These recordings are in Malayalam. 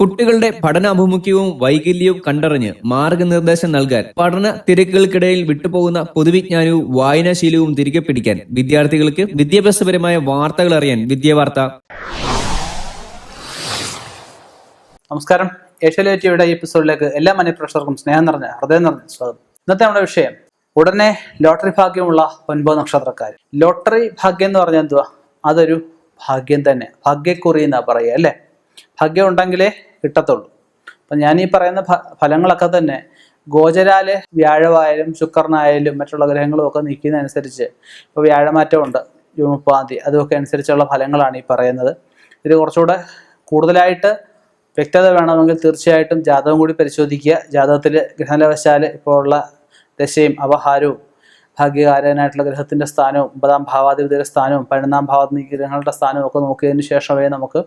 കുട്ടികളുടെ പഠനാഭിമുഖ്യവും വൈകല്യവും കണ്ടറിഞ്ഞ് മാർഗനിർദ്ദേശം നൽകാൻ പഠന തിരക്കുകൾക്കിടയിൽ വിട്ടുപോകുന്ന പൊതുവിജ്ഞാനവും വായനാശീലവും തിരികെ പിടിക്കാൻ വിദ്യാർത്ഥികൾക്ക് വിദ്യാഭ്യാസപരമായ വാർത്തകൾ അറിയാൻ വിദ്യാവാർത്ത നമസ്കാരം. ഏഷ്യയിലെ എപ്പിസോഡിലേക്ക് എല്ലാ മനഃപ്രേക്ഷകർക്കും സ്നേഹം നിറഞ്ഞ ഹൃദയം നിറഞ്ഞ സ്വാഗതം. ഇന്നത്തെ നമ്മുടെ വിഷയം ഉടനെ ലോട്ടറി ഭാഗ്യമുള്ള ഒൻപത് നക്ഷത്രക്കാർ. ലോട്ടറി ഭാഗ്യം എന്ന് പറഞ്ഞാൽ എന്തുവാ? അതൊരു ഭാഗ്യം തന്നെ. ഭാഗ്യക്കുറി എന്നാ പറയുക അല്ലേ? ഭാഗ്യം ഉണ്ടെങ്കിലേ കിട്ടത്തുള്ളൂ. അപ്പം ഞാൻ ഈ പറയുന്ന ഫലങ്ങളൊക്കെ തന്നെ ഗോചരാൽ വ്യാഴമായാലും ശുക്രനായാലും മറ്റുള്ള ഗ്രഹങ്ങളും ഒക്കെ നിൽക്കുന്നതനുസരിച്ച് ഇപ്പോൾ വ്യാഴമാറ്റമുണ്ട് ജൂൺ മുപ്പതാം തീയതി അതുമൊക്കെ അനുസരിച്ചുള്ള ഫലങ്ങളാണ് ഈ പറയുന്നത്. ഇത് കുറച്ചുകൂടെ കൂടുതലായിട്ട് വ്യക്തത വേണമെങ്കിൽ തീർച്ചയായിട്ടും ജാതകം കൂടി പരിശോധിക്കുക. ജാതകത്തിൽ ഗ്രഹനിലവശാൽ ഇപ്പോൾ ഉള്ള ദശയും അപഹാരവും ഭാഗ്യകാരനായിട്ടുള്ള ഗ്രഹത്തിന്റെ സ്ഥാനവും ഒമ്പതാം ഭാവാധിപതിയുടെ സ്ഥാനവും പതിനൊന്നാം ഭാവാധിപതി ഗ്രഹങ്ങളുടെ സ്ഥാനവും ഒക്കെ നോക്കിയതിന് ശേഷമേ നമുക്ക്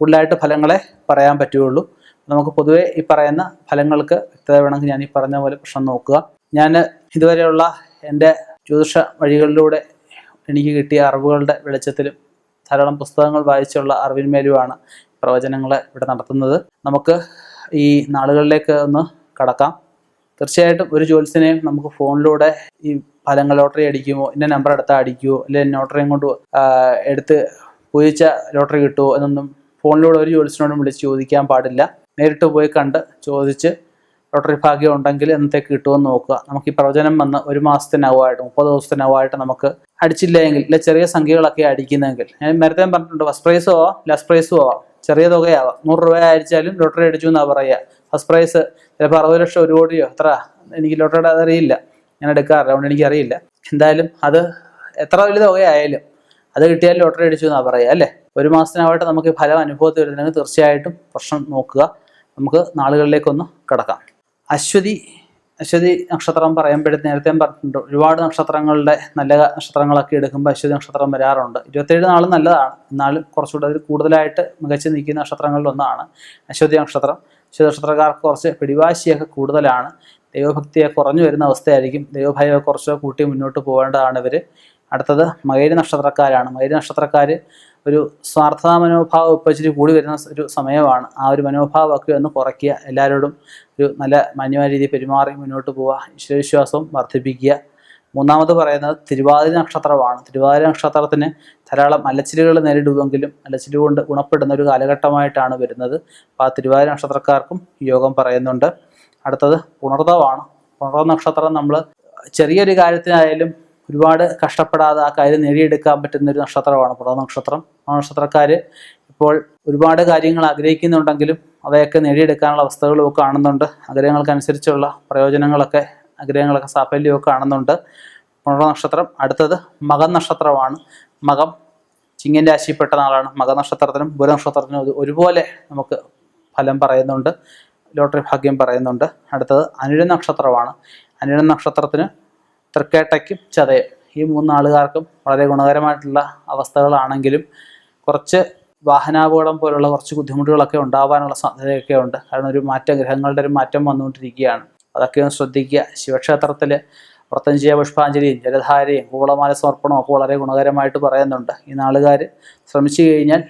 കൂടുതലായിട്ട് ഫലങ്ങളെ പറയാൻ പറ്റുകയുള്ളൂ. നമുക്ക് പൊതുവേ ഈ പറയുന്ന ഫലങ്ങൾക്ക് വ്യക്തത വേണമെങ്കിൽ ഞാൻ ഈ പറഞ്ഞ പോലെ പ്രശ്നം നോക്കുക. ഞാൻ ഇതുവരെയുള്ള എന്റെ ജ്യോതിഷ വഴികളിലൂടെ എനിക്ക് കിട്ടിയ അറിവുകളുടെ വെളിച്ചത്തിലും ധാരാളം പുസ്തകങ്ങൾ വായിച്ചുള്ള അറിവിന്മേലുമാണ് പ്രവചനങ്ങൾ ഇവിടെ നടത്തുന്നത്. നമുക്ക് ഈ നാളുകളിലേക്ക് ഒന്ന് കടക്കാം. തീർച്ചയായിട്ടും ഒരു ജ്യോത്സ്യനെയും നമുക്ക് ഫോണിലൂടെ ഈ ഫലങ്ങൾ ലോട്ടറി അടിക്കുമോ ഇന്ന നമ്പർ എടുത്താൽ അടിക്കുമോ അല്ലെങ്കിൽ ലോട്ടറിയും കൊണ്ട് എടുത്ത് പൂജിച്ച ലോട്ടറി കിട്ടുമോ എന്നൊന്നും ഫോണിലൂടെ ഒരു ജോലിസ്റ്റിനോടും വിളിച്ച് ചോദിക്കാൻ പാടില്ല. നേരിട്ട് പോയി കണ്ട് ചോദിച്ച് ലോട്ടറി ഭാഗ്യം ഉണ്ടെങ്കിൽ എന്നത്തേക്ക് കിട്ടുമെന്ന് നോക്കുക. നമുക്ക് ഈ പ്രവചനം വന്ന് ഒരു മാസത്തിനകമായിട്ട് മുപ്പത് ദിവസത്തിനകമായിട്ട് നമുക്ക് അടിച്ചില്ല എങ്കിൽ ഇല്ല ചെറിയ സംഖ്യകളൊക്കെ അടിക്കുന്നെങ്കിൽ. ഞാൻ നേരത്തെ പറഞ്ഞിട്ടുണ്ട് ഫസ്റ്റ് പ്രൈസും ലാസ്റ്റ് പ്രൈസും ആവാം ചെറിയ തുകയാവാം. നൂറ് രൂപ അടിച്ചാലും ലോട്ടറി അടിച്ചു എന്നാ പറയുക. ഫസ്റ്റ് പ്രൈസ് ചിലപ്പോൾ അറുപത് ലക്ഷം ഒരു കോടിയോ എത്ര എനിക്ക് ലോട്ടറിയുടെ അതറിയില്ല. ഞാൻ എടുക്കാറില്ല അതുകൊണ്ട് എനിക്കറിയില്ല. എന്തായാലും അത് എത്ര വലിയ തുകയായാലും അത് കിട്ടിയാൽ ലോട്ടറി അടിച്ചു എന്നാ പറയുക അല്ലേ? ഒരു മാസത്തിനായിട്ട് നമുക്ക് ഫലം അനുഭവത്തിൽ വരുന്നുണ്ടെങ്കിൽ തീർച്ചയായിട്ടും പ്രശ്നം നോക്കുക. നമുക്ക് നാളുകളിലേക്കൊന്ന് കിടക്കാം. അശ്വതി അശ്വതി നക്ഷത്രം പറയുമ്പോഴത്തെ നേരത്തെ പറഞ്ഞിട്ടുണ്ട്. ഒരുപാട് നക്ഷത്രങ്ങളുടെ നല്ല നക്ഷത്രങ്ങളൊക്കെ എടുക്കുമ്പോൾ അശ്വതി നക്ഷത്രം വരാറുണ്ട്. ഇരുപത്തേഴ് നാൾ നല്ലതാണ്. എന്നാലും കുറച്ചുകൂടെ അതിൽ കൂടുതലായിട്ട് മികച്ച് നിൽക്കുന്ന നക്ഷത്രങ്ങളിൽ ഒന്നാണ് അശ്വതി നക്ഷത്രം. അശ്വതി നക്ഷത്രക്കാർക്ക് കുറച്ച് പിടിവാശിയൊക്കെ കൂടുതലാണ്. ദൈവഭക്തിയെ കുറഞ്ഞു വരുന്ന അവസ്ഥയായിരിക്കും. ദൈവഭയമൊക്കെ കുറച്ച് കൂട്ടി മുന്നോട്ട് പോകേണ്ടതാണ് ഇവർ അടുത്തത് മകരി നക്ഷത്രക്കാരാണ്. മകരി നക്ഷത്രക്കാർ ഒരു സ്വാർത്ഥതാ മനോഭാവം ഇപ്പോൾ ഇച്ചിരി കൂടി വരുന്ന ഒരു സമയമാണ്. ആ ഒരു മനോഭാവമൊക്കെ ഒന്ന് കുറയ്ക്കുക. എല്ലാവരോടും ഒരു നല്ല മാന്യമായ രീതിയിൽ പെരുമാറി മുന്നോട്ട് പോവുക. ഈശ്വരവിശ്വാസവും വർദ്ധിപ്പിക്കുക. മൂന്നാമത് പറയുന്നത് തിരുവാതിര നക്ഷത്രമാണ്. തിരുവാതിര നക്ഷത്രത്തിന് ധാരാളം അലച്ചിലുകൾ നേരിടുമെങ്കിലും അലച്ചിൽ കൊണ്ട് ഗുണപ്പെടുന്ന ഒരു കാലഘട്ടമായിട്ടാണ് വരുന്നത്. അപ്പോൾ ആ തിരുവാതിര നക്ഷത്രക്കാർക്കും യോഗം പറയുന്നുണ്ട്. അടുത്തത് പുണർതവാണ്. പുണർത നക്ഷത്രം നമ്മൾ ചെറിയൊരു കാര്യത്തിനായാലും ഒരുപാട് കഷ്ടപ്പെടാതെ ആ കാര്യം നേടിയെടുക്കാൻ പറ്റുന്ന ഒരു നക്ഷത്രമാണ് പുറ നക്ഷത്രം. ആ നക്ഷത്രക്കാർ ഇപ്പോൾ ഒരുപാട് കാര്യങ്ങൾ ആഗ്രഹിക്കുന്നുണ്ടെങ്കിലും അവയൊക്കെ നേടിയെടുക്കാനുള്ള അവസ്ഥകളും ഒക്കെ കാണുന്നുണ്ട്. ആഗ്രഹങ്ങൾക്കനുസരിച്ചുള്ള പ്രയോജനങ്ങളൊക്കെ ആഗ്രഹങ്ങളൊക്കെ സാഫല്യമൊക്കെ കാണുന്നുണ്ട്. പുണർ നക്ഷത്രം. അടുത്തത് മകം നക്ഷത്രമാണ്. മകം ചിങ്ങൻ രാശിയിൽപ്പെട്ട നാളാണ്. മകനക്ഷത്രത്തിനും ബുധനക്ഷത്രത്തിനും ഒരു- ഒരുപോലെ നമുക്ക് ഫലം പറയുന്നുണ്ട്. ലോട്ടറി ഭാഗ്യം പറയുന്നുണ്ട്. അടുത്തത് അനിഴ നക്ഷത്രമാണ്. അനിഴ നക്ഷത്രത്തിന് തൃക്കേട്ടയ്ക്കും ചതയം ഈ മൂന്നാളുകാർക്കും വളരെ ഗുണകരമായിട്ടുള്ള അവസ്ഥകളാണെങ്കിലും കുറച്ച് വാഹനാപകടം പോലുള്ള കുറച്ച് ബുദ്ധിമുട്ടുകളൊക്കെ ഉണ്ടാവാനുള്ള സാധ്യതയൊക്കെ ഉണ്ട്. കാരണം ഒരു മാറ്റം ഗ്രഹങ്ങളുടെ ഒരു മാറ്റം വന്നുകൊണ്ടിരിക്കുകയാണ്. അതൊക്കെ ഒന്ന് ശ്രദ്ധിക്കുക. ശിവക്ഷേത്രത്തിൽ പ്രത്യഞ്ചയ പുഷ്പാഞ്ജലിയും ജലധാരയും കൂളമാല സമർപ്പണവും ഒക്കെ വളരെ ഗുണകരമായിട്ട് പറയുന്നുണ്ട്. ഈ നാളുകാർ ശ്രമിച്ചു കഴിഞ്ഞാൽ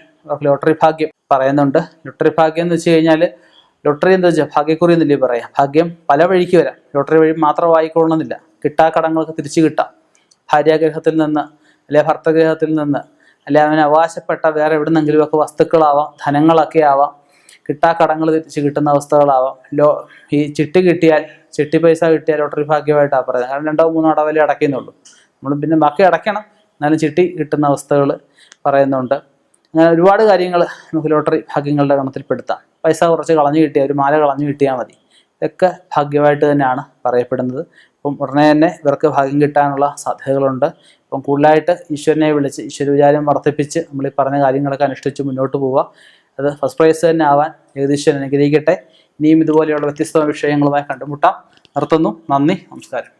ലോട്ടറി ഭാഗ്യം പറയുന്നുണ്ട്. ലോട്ടറി ഭാഗ്യം എന്ന് വെച്ച് കഴിഞ്ഞാൽ ലോട്ടറി എന്താ വെച്ചാൽ ഭാഗ്യക്കുറി എന്നല്ലേ പറയാം. ഭാഗ്യം പല വഴിക്ക് വരാം. ലോട്ടറി വഴി മാത്രം വായിക്കൊള്ളണമെന്നില്ല. കിട്ടാ കടങ്ങൾക്ക് തിരിച്ചു കിട്ടാം. ഭാര്യാഗ്രഹത്തിൽ നിന്ന് അല്ലെ ഭർത്തഗ്രഹത്തിൽ നിന്ന് അല്ലെ അവന് അവകാശപ്പെട്ട വേറെ എവിടുന്നെങ്കിലും ഒക്കെ വസ്തുക്കളാവാം ധനങ്ങളൊക്കെ ആവാം കിട്ടാ കടങ്ങൾ തിരിച്ച് കിട്ടുന്ന അവസ്ഥകളാവാം. ലോ ഈ ചിട്ടി കിട്ടിയാൽ ചിട്ടി പൈസ കിട്ടിയാൽ ലോട്ടറി ഭാഗ്യമായിട്ടാണ് പറയുന്നത്. കാരണം രണ്ടോ മൂന്നോ അടവലേ അടയ്ക്കുന്നുള്ളൂ. നമ്മൾ പിന്നെ ബാക്കി അടയ്ക്കണം. എന്നാലും ചിട്ടി കിട്ടുന്ന അവസ്ഥകൾ പറയുന്നുണ്ട്. അങ്ങനെ ഒരുപാട് കാര്യങ്ങൾ നമുക്ക് ലോട്ടറി ഭാഗ്യങ്ങളുടെ ഗണത്തിൽപ്പെടുത്താം പൈസ കുറച്ച് കളഞ്ഞു കിട്ടിയാൽ ഒരു മാല കളഞ്ഞു കിട്ടിയാൽ മതി. ഇതൊക്കെ ഭാഗ്യമായിട്ട് തന്നെയാണ് പറയപ്പെടുന്നത്. അപ്പം ഉടനെ തന്നെ ഇവർക്ക് ഭാഗ്യം കിട്ടാനുള്ള സാധ്യതകളുണ്ട്. അപ്പം കൂടുതലായിട്ട് ഈശ്വരനെ വിളിച്ച് ഈശ്വര വിചാരം വർദ്ധിപ്പിച്ച് നമ്മൾ ഈ പറഞ്ഞ കാര്യങ്ങളൊക്കെ അനുഷ്ഠിച്ച് മുന്നോട്ട് പോവുക. അത് ഫസ്റ്റ് പ്രൈസ് തന്നെ ആവാൻ ഏകദേശം അനുഗ്രഹിക്കട്ടെ. ഇനിയും ഇതുപോലെയുള്ള വ്യത്യസ്ത വിഷയങ്ങളുമായി കണ്ടുമുട്ടാം. നിർത്തുന്നു. നന്ദി. നമസ്കാരം.